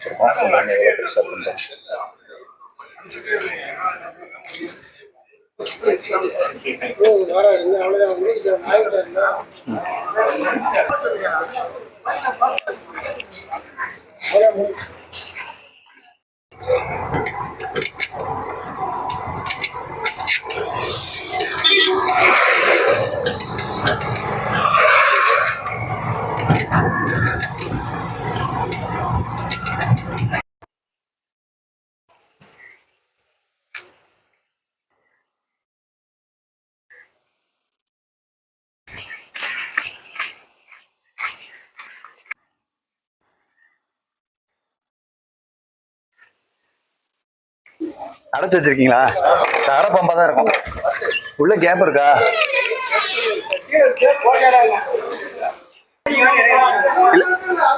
வச்சுருக்கோம். எல்லாமே எவ்வளோ பெருசாக பண்ணுறோம் அடைச்சு வச்சிருக்கீங்களா? தர பம்பா தான் இருக்கும். உள்ள கேப் இருக்கா?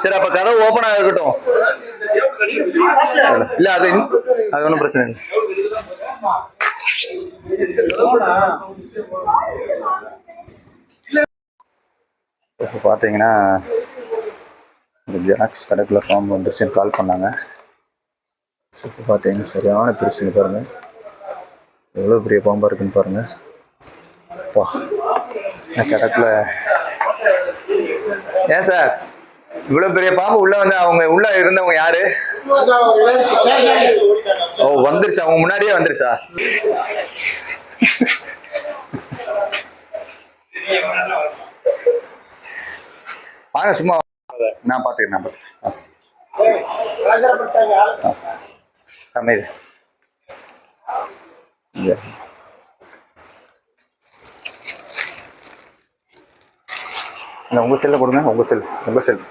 சரி அப்ப கதவு ஓபன் இருக்கட்டும். இல்ல அது அது ஒன்றும் பிரச்சனை இல்லை. இப்போ பார்த்தீங்கன்னா ஜெராக்ஸ் கடைக்குள்ள ஃபார்ம் வந்துருச்சுன்னு கால் பண்ணாங்க. இப்போ பார்த்தீங்கன்னா சரியான பெருசுங்க பாருங்க. எவ்வளோ பெரிய பாம்பாக இருக்குன்னு பாருங்க. வா கிடக்குல ஏன் சார் இவ்வளோ பெரிய பாம்பு உள்ள வந்து அவங்க உள்ள இருந்தவங்க யாரு? ஓ வந்துருச்சு. அவங்க முன்னாடியே வந்துருச்சா? வாங்க சும்மா நான் பார்த்துக்கிறேன் நான் பார்த்துக்கிறேன் அமைதி இங்க. இல்ல, உங்க செல்ல கொடுங்க உங்க செல் உங்க செல்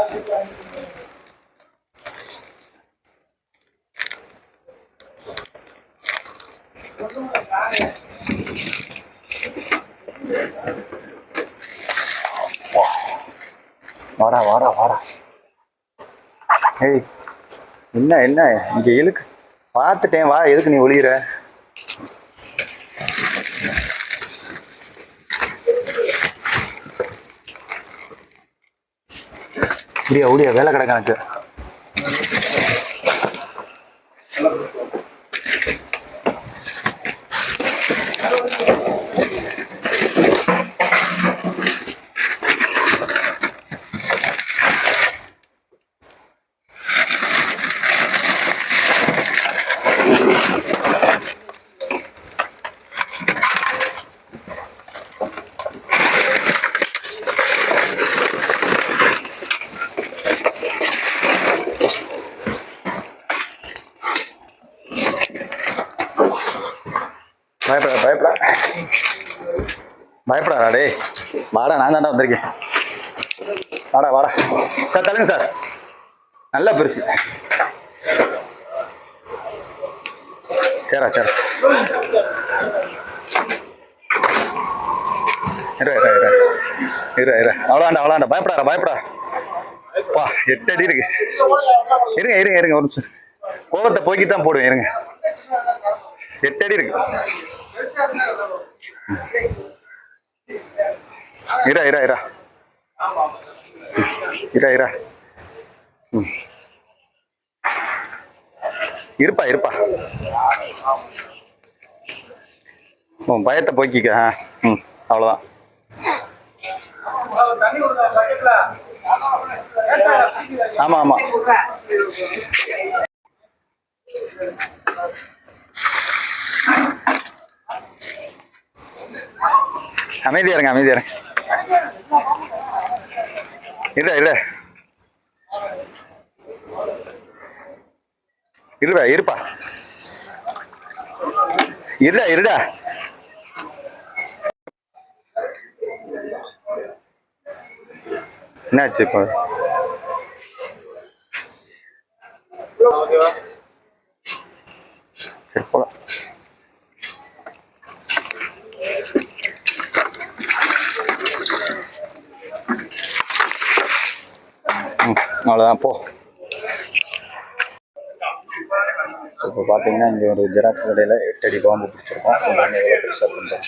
Thank you. வாடா வாடா வாடா. ஏய் என்ன என்ன? இங்க எதுக்கு பார்த்துட்டேன் வா எதுக்கு நீ ஒளியிற? இப்படியா ஓடியா வேலை கிடக்கு எனக்கு பயப்பட பயப்பட. பயப்படாடா டேய். வாடா நான் தாண்டா வந்திருக்கேன். வாடா வாடா. சார் தள்ளுங்க சார். நல்லா பெருசு. சரிடா சரி. இரு இரு இரு. இரு இரு. அவ்வளோண்டா அவ்வளோண்டா பயப்படாடா பயப்படா. பா எட்டு அடி இருக்கு. இருங்க இருங்க இருங்க ஒரு நிமிஷம். கோபத்தை போக்கி தான் போடுவேன் இருங்க. எட்டு அடி இருக்கு. இரா இரா இரா. இரா இரா. ம். இருப்பா இருப்பா. உன் பயத்தை போக்கிக்க ஆ. ம் அவ்வளோதான் ஆமாம் ஆமாம் அமைதியா இருங்க அமைதியா இருங்க. இல்லை இருப்பா இருப்பா. இருடா இருடா. என்னாச்சு இப்போ? சரி போலாம். அவ்வளோதான் போ. இப்போ பார்த்தீங்கன்னா இங்கே ஒரு ஜெராக்ஸ் கடையில் எட்டு அடி பாம்பு பிடிச்சிருக்கோம். எல்லாமே எவ்வளோ பெருசாக பண்ணுறோம்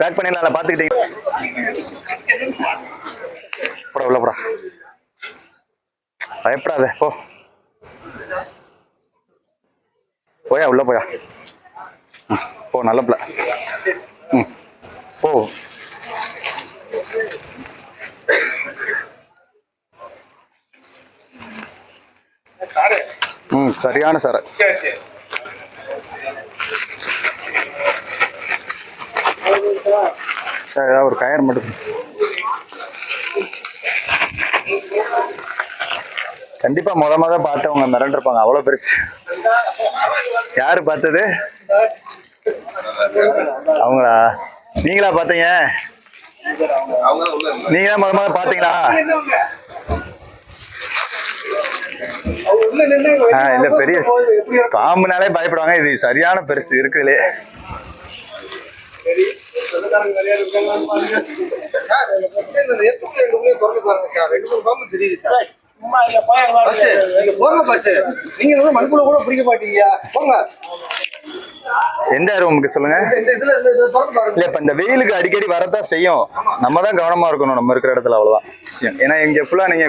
பேக் பண்ணிடலாம் பார்த்துக்கிட்டீங்க. போடா உள்ள போடா. பயப்படாத போ. போயா உள்ள போயா? ம், போ நல்ல பிள்ளை. ம் போ. ம் சரியான சார். சார் ஏதாவது ஒரு கயர் மட்டும் கண்டிப்பாக முத மொதல் பார்த்தவங்க மிரண்டிருப்பாங்க. அவ்வளோ பெருசு. யாரு பார்த்தது? அவங்களா? நீங்களா பார்த்தீங்க? நீங்க முத முத பாத்தீங்களா ஆ, இந்த பெரிய பாம்புனாலே பயப்படுவாங்க. இது சரியான பெருசு இருக்குதுலே. நீங்க வந்து மண்புழு கூட பிடிக்க மாட்டீங்க. போங்க. எந்த ரூமுக்கு சொல்லுங்க? இல்ல இப்ப இந்த வெயிலுக்கு அடிக்கடி வரத்தான் செய்யும். நம்ம தான் கவனமா இருக்கணும் நம்ம இருக்கிற இடத்துல அவ்வளவுதான். விஷயம் ஏன்னா இங்க ஃபுல்லா நீங்க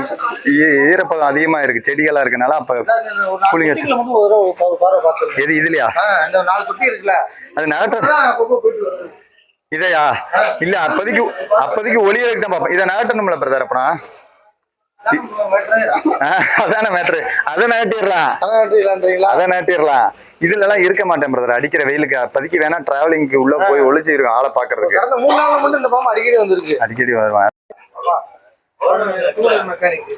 ஈ- ஈரப்பதம் அதிகமா இருக்கு செடிகளா இருக்கனால அப்ப பார்த்துருங்க. எது இதுலயா? அது நகட்ட அதான் அப்பப்போ போயிட்டு வருது. இதையா? இல்ல அப்போதைக்கு அப்போதைக்கு ஒளியதுக்கு தான் பார்ப்பேன். இதை நகட்டணும்ல பிரதர் அப்பனா? அதான் மேட்ரு அதை வெட்டுறீங்களான்றீங்களா? அதை நகட்டிடலாம் இதுல எல்லாம் இருக்க மாட்டேன் பிரதர் அடிக்கிற வெயிலுக்கு அப்போதைக்கு வேணா டிராவலிங்க்கு உள்ள போய் ஒளிச்சு இருக்கும் ஆளை பாக்குறதுக்கு அடிக்கடி வந்திருக்கு. அடிக்கடி வருவான். மெக்கானிக்